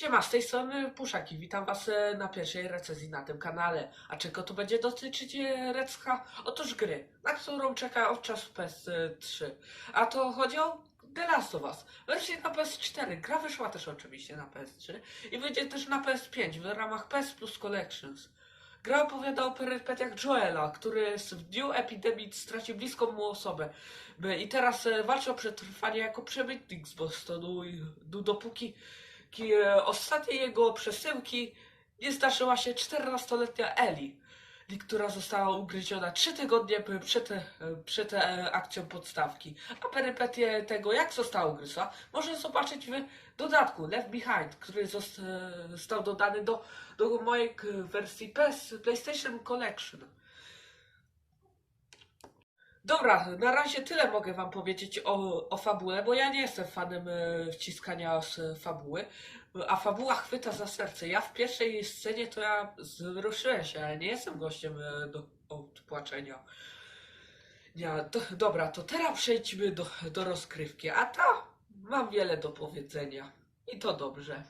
Siema, z tej strony Puszaki. Witam Was e, na pierwszej recenzji na tym kanale. A czego to będzie dotyczyć e, Recka? Otóż gry, na którą czeka od czasu PS3. A to chodzi o The Last of Us. Wersja na PS4. Gra wyszła też oczywiście na PS3 i wyjdzie też na PS5 w ramach PS Plus Collections. Gra opowiada o perypetiach Joela, który w dniu epidemii stracił bliską mu osobę. I teraz e, walczy o przetrwanie jako przemytnik z Bostonu, dopóki ki- ostatniej jego przesyłki nie zdarzyła się 14-letnia Eli, li- która została ugryziona 3 tygodnie przed, e, przed e, akcją podstawki. A perypetie tego, jak została ugryzła, można zobaczyć w dodatku Left Behind, który zost- e, został dodany do, do mojej wersji PS, PlayStation Collection. Dobra, na razie tyle mogę wam powiedzieć o, o fabule, bo ja nie jestem fanem e, wciskania z fabuły, a fabuła chwyta za serce. Ja w pierwszej scenie to ja wzruszyłem się, ale nie jestem gościem e, do odpłaczenia. Nie, to, dobra, to teraz przejdźmy do, do rozgrywki, a ta mam wiele do powiedzenia. I to dobrze.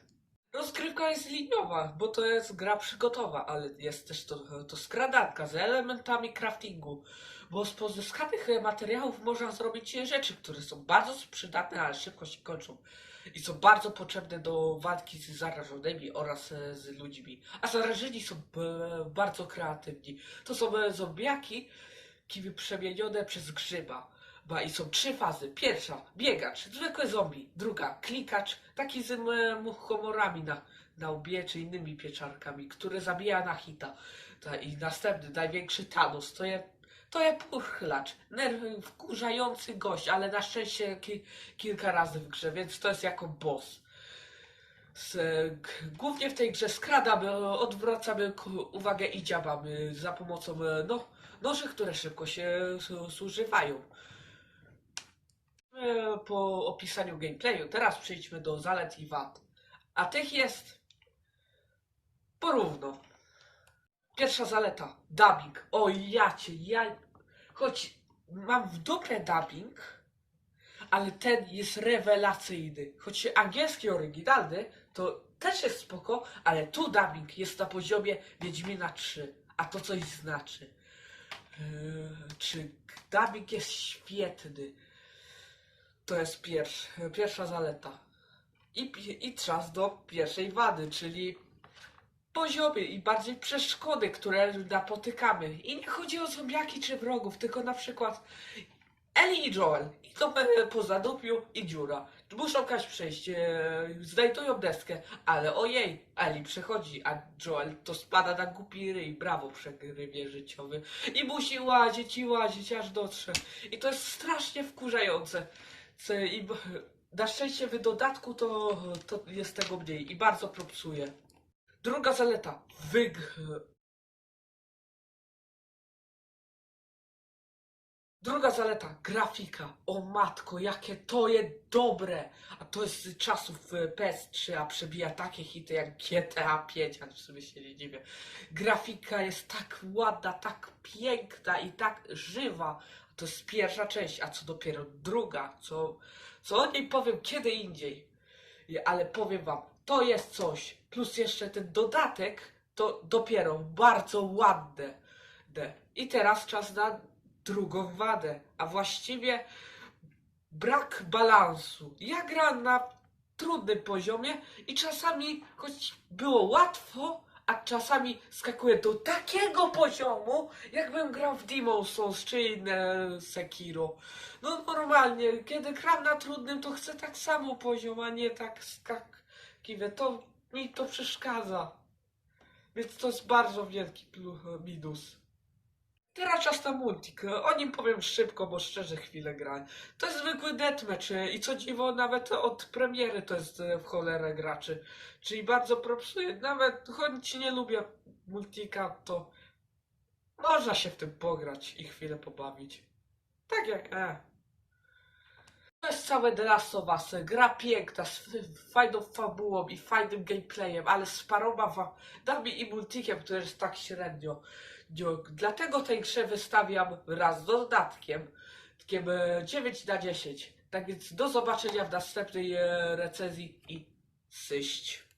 Rozgrywka jest liniowa, bo to jest gra przygotowa, ale jest też to, to skradanka z elementami craftingu, bo z pozyskanych materiałów można zrobić rzeczy, które są bardzo przydatne, ale szybko się kończą i są bardzo potrzebne do walki z zarażonymi oraz e, z ludźmi. A zarażeni są e, bardzo kreatywni. To są e, zombiaki, kiwy przemienione przez grzyba. Ba, I są trzy fazy. Pierwsza, biegacz, zwykły zombie. Druga, klikacz, taki z muchomorami na, na łbie czy innymi pieczarkami, który zabija na hita. Ta, I następny, największy Thanos, to je, to je purchlacz. Nerw, wkurzający gość, ale na szczęście ki, kilka razy w grze, więc to jest jako boss. Z, e, głównie w tej grze skradamy, odwracamy uwagę i działamy za pomocą e, no, noży, które szybko się zużywają. E, Po opisaniu gameplayu, teraz przejdźmy do zalet i wad. A tych jest porówno. Pierwsza zaleta, dubbing. O ja cię, ja... Choć mam w dupie dubbing, ale ten jest rewelacyjny. Choć angielski oryginalny, to też jest spoko, ale tu dubbing jest na poziomie Wiedźmina 3, a to coś znaczy. Eee, czy dubbing jest świetny? To jest pierwsza, zaleta. I, I czas do pierwszej wady, czyli poziomy i bardziej przeszkody, które napotykamy. I nie chodzi o zombiaki czy wrogów, tylko na przykład Eli i Joel. I to po zadupiu i dziura. Muszą kaś przejść, e, znajdują deskę, ale ojej, Eli przechodzi, a Joel to spada na głupi ryj. Brawo, przegrywie życiowy. I musi łazić i łazić, aż dotrze. I to jest strasznie wkurzające. C- I b- na szczęście w dodatku to, to jest tego mniej i bardzo propsuje. Druga zaleta. Wyg... Druga zaleta. Grafika. O matko, jakie to jest dobre. A to jest z czasów e, PS3, a przebija takie hity jak GTA 5, a w sumie się nie dziwię. Grafika jest tak ładna, tak piękna i tak żywa. To jest pierwsza część, a co dopiero druga, co, co o niej powiem kiedy indziej. Ale powiem wam, to jest coś. Plus jeszcze ten dodatek, to dopiero bardzo ładne. I teraz czas na drugą wadę, a właściwie brak balansu. Ja gram na trudnym poziomie i czasami, choć było łatwo, a czasami skakuję do takiego poziomu, jakbym grał w Demon Souls czy inne Sekiro. No normalnie, kiedy gram na trudnym, to chcę tak samo poziom, a nie tak skakiwać. To mi to przeszkadza. Więc to jest bardzo wielki minus. Teraz czas na multik. O nim powiem szybko, bo szczerze chwilę grałem. To jest zwykły deathmatch i co dziwo nawet od premiery to jest e, w cholerę graczy. Czyli bardzo propsuje. Nawet choć nie lubię multika, to można się w tym pograć i chwilę pobawić. Tak jak e. To jest całe The Last of Us. Gra piękna, z fajną fabułą i fajnym gameplayem, ale z paroma wadami i multikiem, który jest tak średnio. Dlatego tej grze wystawiam raz z dodatkiem, takiem e, 9 na 10. Tak więc do zobaczenia w następnej e, recenzji i syść.